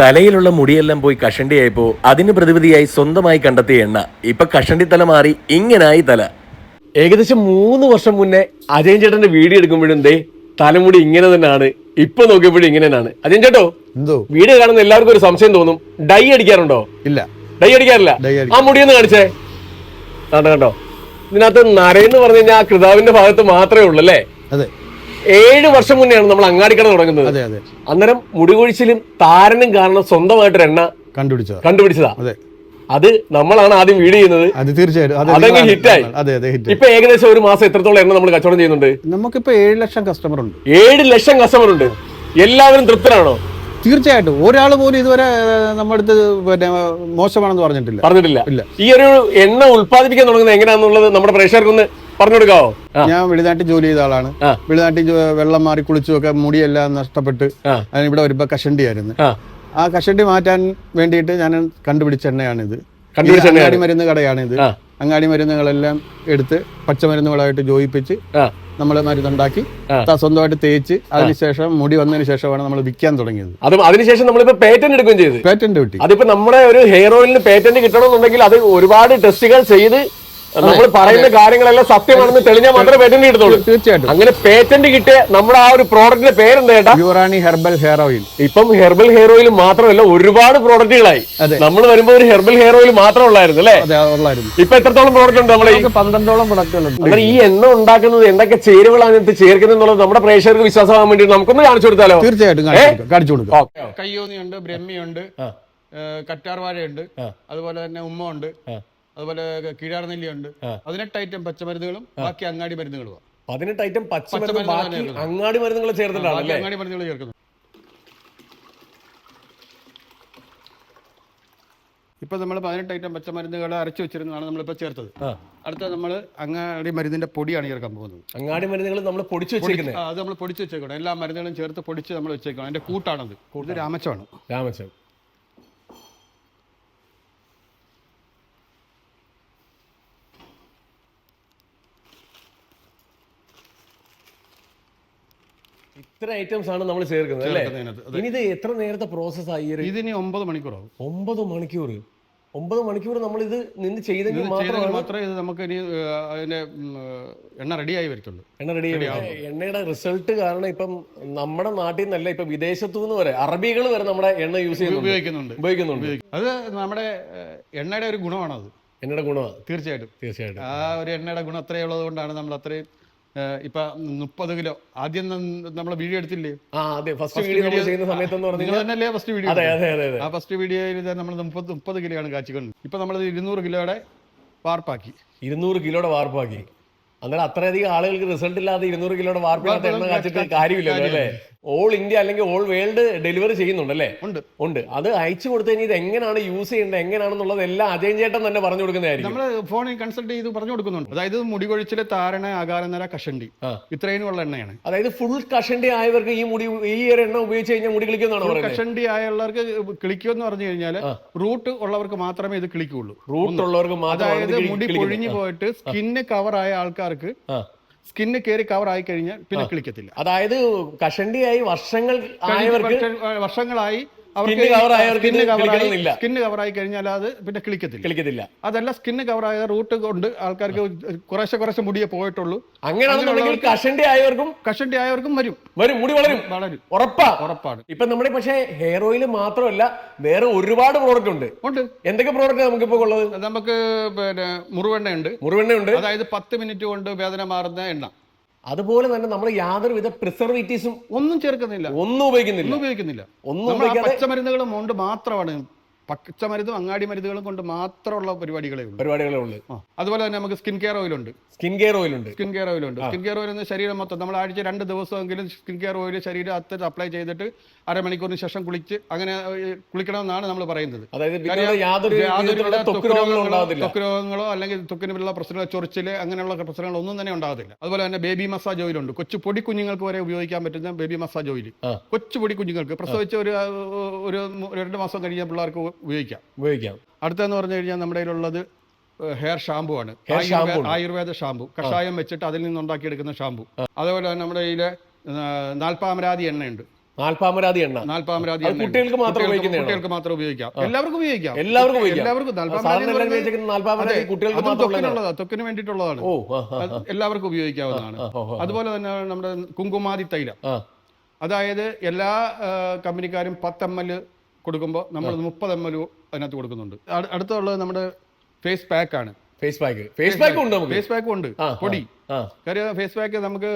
തലയിലുള്ള മുടിയെല്ലാം പോയി കഷണ്ടി കഷണ്ടിയായപ്പോ അതിന് പ്രതിവിധിയായി സ്വന്തമായി കണ്ടെത്തിയ എണ്ണ. ഇപ്പൊ കഷണ്ടി തല മാറി ഇങ്ങനായി തല. ഏകദേശം മൂന്ന് വർഷം മുന്നേ അജയൻ ചേട്ടന്റെ വീഡിയോ എടുക്കുമ്പോഴും ദേ തലമുടി ഇങ്ങനെ തന്നെയാണ്. ഇപ്പൊ നോക്കിയപ്പോഴും ഇങ്ങനെ തന്നെയാണ്. അജയൻ ചേട്ടോ എന്തോ? വീഡിയോ കാണുന്ന എല്ലാവർക്കും ഒരു സംശയം തോന്നും. ഡൈ അടിക്കാറുണ്ടോ? ഇല്ല. ഡൈ അടിക്കാറില്ല? ഡൈ ആ മുടിയൊന്ന് കാണിച്ചേ. കണ്ടോ കണ്ടോ? ഇതിനകത്ത് നരയെന്ന് പറഞ്ഞു കഴിഞ്ഞാൽ ആ കൃതാവിന്റെ ഭാഗത്ത് മാത്രമേ ഉള്ളൂ അല്ലേ? അതെ. ഏഴ് വർഷം മുന്നെയാണ് നമ്മൾ അങ്ങാടിക്കട തുടങ്ങുന്നത്. അന്നേരം മുടികൊഴിച്ചിലും താരനും കാരണം സ്വന്തമായിട്ട് എണ്ണ കണ്ടുപിടിച്ചത്. കണ്ടുപിടിച്ചതാ. അതെ. നമ്മളാണ് ആദ്യം വീട് ചെയ്യുന്നത്. അത് തീർച്ചയായിട്ടും. അത് അതങ്ങ് ഹിറ്റായി. അതെ അതെ ഹിറ്റ് ഇപ്പൊ ഏകദേശം ഒരു മാസം എത്രത്തോളം എണ്ണ നമ്മൾ കച്ചവടം ചെയ്യുന്നുണ്ട്? നമുക്കിപ്പോ ഏഴ് ലക്ഷം കസ്റ്റമർ ഉണ്ട്. ഏഴ് ലക്ഷം കസ്റ്റമർ ഉണ്ട്. എല്ലാവരും തൃപ്തരാണോ? തീർച്ചയായിട്ടും. ഒരാൾ പോലും ഇതുവരെ നമ്മുടെ അടുത്ത് പിന്നെ മോശമാണെന്ന് പറഞ്ഞിട്ടില്ല. പറഞ്ഞിട്ടില്ല. ഇല്ല. ഈ ഒരു എണ്ണ ഉത്പാദിപ്പിക്കാൻ തുടങ്ങുന്നത് എങ്ങനെയാണെന്നുള്ളത് നമ്മുടെ പ്രേക്ഷകർക്ക് ഒന്ന് പറഞ്ഞു കൊടുക്കാവോ ഞാൻ വെളിനാട്ടിൽ ജോലി ചെയ്ത ആളാണ്. വെളിനാട്ടിൽ വെള്ളം മാറി കുളിച്ചുമൊക്കെ മുടിയെല്ലാം നഷ്ടപ്പെട്ട് ഇവിടെ വരുമ്പോ കഷണ്ടിയായിരുന്നു. ആ. ആ കഷണ്ടി മാറ്റാൻ വേണ്ടിയിട്ട് ഞാൻ കണ്ടുപിടിച്ച എണ്ണയാണിത്. അങ്ങാടി മരുന്ന് കടയാണിത്. അങ്ങാടി മരുന്നുകളെല്ലാം എടുത്ത് പച്ചമരുന്നുകളായിട്ട് ജോയിപ്പിച്ച് നമ്മൾ മരുന്നുണ്ടാക്കി. സ്വന്തമായിട്ട് തേച്ച് അതിനുശേഷം മുടി വന്നതിന് ശേഷമാണ് നമ്മൾ വിൽക്കാൻ തുടങ്ങിയത്. അത് അതിനുശേഷം നമ്മളിപ്പോ പേറ്റന്റ് എടുക്കുകയും ചെയ്തു. പേറ്റന്റ് കിട്ടി. അതിപ്പോ നമ്മുടെ ഒരു ഹെയർ ഓയിലിന് പേറ്റന്റ് കിട്ടണമെന്നുണ്ടെങ്കിൽ അത് ഒരുപാട് ടെസ്റ്റുകൾ ചെയ്ത് നമ്മൾ പറയുന്ന കാര്യങ്ങളെല്ലാം സത്യമാണെന്ന് തെളിഞ്ഞാൽ മാത്രമേ പേറ്റന്റ് കിട്ടത്തുള്ളൂ തീർച്ചയായിട്ടും. അങ്ങനെ പേറ്റന്റ് കിട്ടിയ നമ്മുടെ ആ ഒരു പ്രോഡക്റ്റിന്റെ പേരെന്താ യുവറാണി യുറാണി ഹെർബൽ ഹെയർ ഓയിൽ. ഇപ്പം ഹെർബൽ ഹെയർ ഓയിൽ മാത്രമല്ല ഒരുപാട് പ്രോഡക്റ്റുകളായി നമ്മൾ വരുമ്പോ ഒരു ഹെർബൽ ഹെയർ ഓയിൽ മാത്രം ഉള്ളായിരുന്നു അല്ലേ? അതെ ഉള്ളായിരുന്നു. ഇപ്പൊ എത്രത്തോളം പ്രോഡക്റ്റ് ഉണ്ട് നമ്മളെ പന്ത്രണ്ടോളം പ്രൊഡക്റ്റുകളുണ്ട് അങ്ങനെ ഈ എണ്ണ ഉണ്ടാക്കുന്നത് എന്തൊക്കെ ചേരുവകളാണ് ഇതിനകത്ത് ചേർക്കുന്നത് എന്നുള്ളത് നമ്മുടെ പ്രേക്ഷകർക്ക് വിശ്വാസമാകാൻ വേണ്ടി നമുക്കൊന്ന് കാണിച്ചു കൊടുത്താലോ? തീർച്ചയായിട്ടും കാണിച്ചു കൊടുക്കാം. കയ്യോന്നിയുണ്ട് ബ്രഹ്മിയുണ്ട് കറ്റാർവാഴയുണ്ട് അതുപോലെ തന്നെ ഉമ്മ ഉണ്ട്. അതുപോലെ കീഴാർനെല്ലിയുണ്ട്. പതിനെട്ട് ഐറ്റം പച്ചമരുന്നുകളും ബാക്കി അങ്ങാടി മരുന്നുകളും പതിനെട്ട് ഐറ്റം പച്ചമരുന്ന് ബാക്കി അങ്ങാടി മരുന്നുകൾ ചേർത്തിട്ടാണ് അങ്ങാടി മരുന്നുകൾ ചേർക്കുന്നു. ഇപ്പൊ നമ്മൾ പതിനെട്ട് ഐറ്റം പച്ചമരുന്നുകൾ അരച്ചു വെച്ചിരുന്നതാണ് നമ്മളിപ്പോൾ ചേർത്തത്. അടുത്ത നമ്മൾ അങ്ങാടി മരുന്നിന്റെ പൊടിയാണ് ചേർക്കാൻ പോകുന്നത്. അങ്ങാടി മരുന്നുകൾ നമ്മൾ പൊടിച്ച് വെച്ചേക്കുന്നത് അത് നമ്മൾ പൊടിച്ച് വെച്ചേക്കണം. എല്ലാ മരുന്നുകളും ചേർത്ത് പൊടിച്ച് നമ്മൾ വെച്ചേക്കണം. അതിന്റെ കൂട്ടാണത്. കൂടുതൽ രാമച്ചമാണ് രാമച്ചൻ ഇത്ര ഐറ്റംസ് ആണ് നമ്മൾ ചേർക്കുന്നത് അല്ലേ? ഇനി ഇത് എത്ര നേരത്തെ പ്രോസസ് ആയി? ഇതിന് ഒമ്പത് മണിക്കൂറാവും. ഒമ്പത് മണിക്കൂർ ഒമ്പത് മണിക്കൂർ നമ്മൾ ഇത് നിന്ന് ചെയ്തെങ്കിൽ മാത്രമേ ഇത് നമുക്ക് ഇനി അതിന്റെ എണ്ണ റെഡിയായി വരത്തുള്ളൂ. എണ്ണ റെഡി എണ്ണയുടെ റിസൾട്ട് കാരണം ഇപ്പം നമ്മുടെ നാട്ടിൽ നിന്നല്ല ഇപ്പൊ വിദേശത്തു നിന്ന് വരെ അറബികൾ വരെ നമ്മുടെ എണ്ണ യൂസ് ചെയ്യുന്നുണ്ട്. ഉപയോഗിക്കുന്നുണ്ട്. ഉപയോഗിക്കുന്നുണ്ട്. അത് നമ്മുടെ എണ്ണയുടെ ഒരു ഗുണമാണത്. എണ്ണയുടെ ഗുണമാണ് തീർച്ചയായിട്ടും. തീർച്ചയായിട്ടും. ആ ഒരു എണ്ണയുടെ ഗുണം അത്രയുള്ളത് കൊണ്ടാണ് നമ്മൾ അത്രയും ഇപ്പൊ മുപ്പത് കിലോ. ആദ്യം നമ്മൾ വീഡിയോ എടുത്തില്ലേ? ആ അതെ. ഫസ്റ്റ് വീഡിയോ ചെയ്യുന്ന സമയത്തെന്ന് പറഞ്ഞു നിങ്ങൾ തന്നെയല്ലേ ഫസ്റ്റ് വീഡിയോ അതെ അതെ അതെ ആ ഫസ്റ്റ് വീഡിയോയിൽ നമ്മൾ മുപ്പത് മുപ്പത് കിലോ ആണ് കാച്ചിക്കൊണ്ട്. ഇപ്പൊ നമ്മൾ ഇരുന്നൂറ് കിലോയുടെ വാർപ്പാക്കി. ഇരുന്നൂറ് കിലോയുടെ വാർപ്പാക്കി. അന്നേരം അത്രയധികം ആളുകൾക്ക് റിസൾട്ട് ഇല്ലാതെ ഇരുന്നൂറ് കിലോയുടെ വാർപ്പിനകത്ത് എണ്ണ കാച്ചിട്ട് കാര്യമില്ലല്ലോ അല്ലേ? ഓൾ ഇന്ത്യ അല്ലെങ്കിൽ ഓൾ വേൾഡ് ഡെലിവറി ചെയ്യുന്നുണ്ട് അല്ലേ ഉണ്ട്. ഉണ്ട്. അത് അയച്ചു കൊടുത്തു കഴിഞ്ഞാൽ ഇത് എങ്ങനെയാണ് യൂസ് ചെയ്യേണ്ടത് എങ്ങനെയാണെന്നുള്ളത് എല്ലാം അജയൻ ചേട്ടൻ തന്നെ പറഞ്ഞു കൊടുക്കുന്നതായിരിക്കും. നമ്മൾ ഫോണിൽ കൺസൾട്ട് ചെയ്ത് പറഞ്ഞു കൊടുക്കുന്നുണ്ട്. അതായത് മുടി കൊഴിച്ചിൽ താരണ ആകാരനര കഷണ്ടി ഇത്രയും ഉള്ള എണ്ണയാണ്. അതായത് ഫുൾ കഷണ്ടി ആയവർക്ക് ഈ മുടി ഈ ഒരു എണ്ണ ഉപയോഗിച്ച് കഴിഞ്ഞാൽ മുടി കളിക്കുമെന്നാണ് പറയുന്നത്. കഷണ്ടി ആയുള്ളവർക്ക് കിളിക്കുമെന്ന് പറഞ്ഞു കഴിഞ്ഞാൽ റൂട്ട് ഉള്ളവർക്ക് മാത്രമേ ഇത് കിളിക്കുള്ളൂ. റൂട്ട് ഉള്ളവർക്ക് മാത്രമേ അതായത് മുടി. പൊഴിഞ്ഞു പോയിട്ട് സ്കിന്ന് കവർ ആയ ആൾക്കാർക്ക്. സ്കിന്ന് കയറി കവർ ആയി കഴിഞ്ഞാൽ പിന്നെ കിളിക്കത്തില്ല. അതായത് കഷണ്ടിയായി വർഷങ്ങൾ ആയവർക്ക് വർഷങ്ങളായി സ്കിന്ന് കവർ ആയി കഴിഞ്ഞാൽ അത് പിന്നെ കിളിക്കത്തില്ല. കിളിക്കത്തില്ല. അതല്ല സ്കിന്ന് കവർ ആയ റൂട്ട് കൊണ്ട് ആൾക്കാർക്ക് കുറേശ്ശെ കുറേശ്ശെ മുടിയെ പോയിട്ടുള്ളൂ. അങ്ങനെയാണെന്നുണ്ടെങ്കിൽ കഷണ്ടി ആയവർക്കും കഷണ്ടി ആയവർക്കും വരും. വരും മുടി വളരും. വളരും. ഉറപ്പാ. ഉറപ്പാണ്. ഇപ്പൊ നമ്മുടെ പക്ഷേ ഹെയർ ഓയിൽ മാത്രമല്ല വേറെ ഒരുപാട് പ്രോഡക്റ്റ് ഉണ്ട്. ഉണ്ട്. എന്തൊക്കെ പ്രോഡക്റ്റ് നമുക്ക് ഇപ്പോൾ ഉള്ളത്? നമുക്ക് പിന്നെ മുറിവെണ്ണയുണ്ട്. മുറിവെണ്ണയുണ്ട്. അതായത് പത്ത് മിനിറ്റ് കൊണ്ട് വേദന മാറുന്ന എണ്ണ. അതുപോലെ തന്നെ നമ്മൾ യാതൊരുവിധ പ്രിസർവേറ്റീവ്സും ഒന്നും ചേർക്കുന്നില്ല. ഒന്നും ഉപയോഗിക്കുന്നില്ല. ഒന്നും ഉപയോഗിക്കുന്നില്ല. ഒന്നും പച്ചമരുന്നുകളും കൊണ്ട് മാത്രമാണ് പച്ചമരുന്നും അങ്ങാടി മരുന്നുകളും കൊണ്ട് മാത്രമുള്ള പരിപാടികളേ ഉള്ളൂ. പരിപാടികളേ ഉള്ളൂ. അതുപോലെ തന്നെ നമുക്ക് സ്കിൻ കെയർ ഓയിൽ ഉണ്ട് സ്കിൻ കെയർ ഓയിൽ ഉണ്ട് സ്കിൻ കെയർ ഓയിൽ ഉണ്ട് സ്കിൻ കെയർ ഓയിൽ എന്ന് ശരീരം മൊത്തം നമ്മൾ ആഴ്ച രണ്ട് ദിവസമെങ്കിലും സ്കിൻ കെയർ ഓയിൽ ശരീരം അത്ര അപ്ലൈ ചെയ്തിട്ട് അരമണിക്കൂറിന് ശേഷം കുളിച്ച് അങ്ങനെ കുളിക്കണമെന്നാണ് നമ്മൾ പറയുന്നത്. യാതൊരു ത്വക്ക് രോഗങ്ങളും അല്ലെങ്കിൽ തൊക്കിനുള്ള പ്രശ്നങ്ങളോ ചൊറിച്ചിൽ അങ്ങനെയുള്ള പ്രശ്നങ്ങൾ ഒന്നും തന്നെ ഉണ്ടാകത്തില്ല. അതുപോലെ തന്നെ ബേബി മസാജ് ഓയിൽ ഉണ്ട് കൊച്ചു പൊടി കുഞ്ഞുങ്ങൾക്ക് വരെ ഉപയോഗിക്കാൻ പറ്റുന്ന ബേബി മസാജ് ഓയിൽ. കൊച്ചു പൊടി കുഞ്ഞുങ്ങൾക്ക്. പ്രസവിച്ച ഒരു ഒരു രണ്ട് മാസം കഴിഞ്ഞ പിള്ളേർക്ക് ഉപയോഗിക്കാം ഉപയോഗിക്കാം. അടുത്തെന്ന് പറഞ്ഞു കഴിഞ്ഞാൽ നമ്മുടെ കയ്യിലുള്ളത് ഹെയർ ഷാമ്പു ആണ്. ആയുർവേദ ഷാമ്പു കഷായം വെച്ചിട്ട് അതിൽ നിന്ന് ഉണ്ടാക്കിയെടുക്കുന്ന ഷാമ്പു അതേപോലെ തന്നെ നമ്മുടെ കയ്യിലെ നാൽപ്പാമരാതി എണ്ണയുണ്ട്. നാൽപ്പാമരാതി എണ്ണ. നാൽപ്പാമരാതി കുട്ടികൾക്ക് മാത്രം കുട്ടികൾക്ക് മാത്രം ഉപയോഗിക്കാം. എല്ലാവർക്കും ഉപയോഗിക്കാം. എല്ലാവർക്കും. എല്ലാവർക്കും ത്വക്കിന് വേണ്ടിയിട്ടുള്ളതാണ്. എല്ലാവർക്കും ഉപയോഗിക്കാവുന്നതാണ്. അതുപോലെ തന്നെ നമ്മുടെ കുങ്കുമാതി തൈലം അതായത് എല്ലാ കമ്പനിക്കാരും പത്ത് എം എൽ കൊടുക്കുമ്പോൾ നമ്മൾ മുപ്പത് എം എൽ അതിനകത്ത് കൊടുക്കുന്നുണ്ട്. അട്- അടുത്തുള്ളത് നമ്മുടെ ഫേസ് പാക്ക് ആണ്. ഫേസ് പാക്ക് ഫേസ് പാക്ക് ഉണ്ട് നമുക്ക്. ഫേസ് പാക്കും ഉണ്ട്. ആ, പൊടി. ആ. കാര്യം ഫേസ് പാക്ക് നമുക്ക്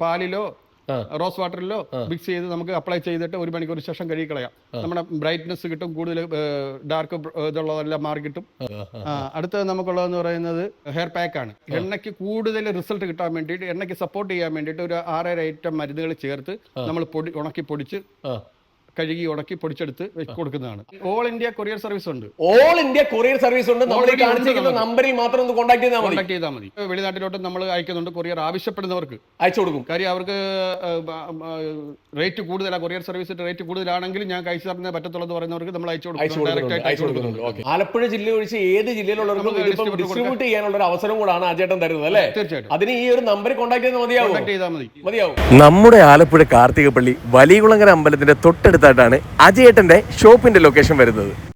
പാലിലോ ആ. റോസ് വാട്ടറിലോ മിക്സ് ചെയ്ത് നമുക്ക് അപ്ലൈ ചെയ്തിട്ട് ഒരു മണിക്കൂർ ശേഷം കഴുകി കളയാം. നമ്മുടെ ബ്രൈറ്റ്നസ് കിട്ടും കൂടുതൽ ഡാർക്ക് ഇതുള്ളതെല്ലാം മാറി കിട്ടും. ആ, ആ. ആ, അടുത്തത് നമുക്കുള്ളതെന്ന് പറയുന്നത് ഹെയർ പാക്ക് ആണ്. എണ്ണയ്ക്ക് കൂടുതൽ റിസൾട്ട് കിട്ടാൻ വേണ്ടിയിട്ട് എണ്ണയ്ക്ക് സപ്പോർട്ട് ചെയ്യാൻ വേണ്ടിയിട്ട് ഒരു ആറര ഐറ്റം മരുന്നുകൾ ചേർത്ത് നമ്മൾ പൊടി ഉണക്കി പൊടിച്ച് ആ. കഴുകി ഉണക്കി പൊടിച്ചെടുത്ത് കൊടുക്കുന്നതാണ്. ഓൾ ഇന്ത്യ കൊറിയർ സർവീസ് ഉണ്ട്. ഓൾ ഇന്ത്യ കൊറിയർ സർവീസ് ഉണ്ട്. നമ്മൾ ഈ കാണിച്ചിരിക്കുന്ന. നമ്പറിൽ മാത്രം ഒന്ന് കോൺടാക്ട് ചെയ്താൽ മതി. കോൺടാക്ട് ചെയ്താൽ മതി. വെളിനാട്ടിലോട്ട് നമ്മൾ അയക്കുന്നുണ്ട്. കൊറിയർ ആവശ്യപ്പെടുന്നവർക്ക്. അയച്ചു കൊടുക്കും. കാര്യം അവർക്ക് റേറ്റ് കൂടുതലാണ് കൊറിയർ സർവീസിന്റെ റേറ്റ് കൂടുതലാണെങ്കിൽ ഞാൻ കഴിച്ചു തരുന്ന പറ്റത്തുള്ളൂ എന്ന് പറയുന്നവർക്ക് നമ്മൾ അയച്ചു അയച്ചു കൊടുക്കും ഡയറക്റ്റ് ആയിട്ട് അയച്ചു അയച്ചു കൊടുക്കുന്നുണ്ട്. ആലപ്പുഴ ജില്ല ഒഴിച്ച് ഏത് ജില്ലയിലുള്ളവർക്കും ഇതിപ്പം ഡിസ്ട്രിബ്യൂട്ട് ചെയ്യാനുള്ള ഒരു അവസരം കൂടാണ് അജേട്ടൻ തരുന്നത് അല്ലേ? തീർച്ചയായിട്ടും. അതിന് ഈ ഒരു നമ്പറിൽ കോൺടാക്ട് ചെയ്താൽ മതിയാവും? നമ്മുടെ ആലപ്പുഴ കാർത്തികപ്പള്ളി വലിയകുളങ്ങര അമ്പലത്തിന്റെ തൊട്ടടുത്തായിട്ടാണ് അജയേട്ടന്റെ ഷോപ്പിന്റെ ലൊക്കേഷൻ വരുന്നത്.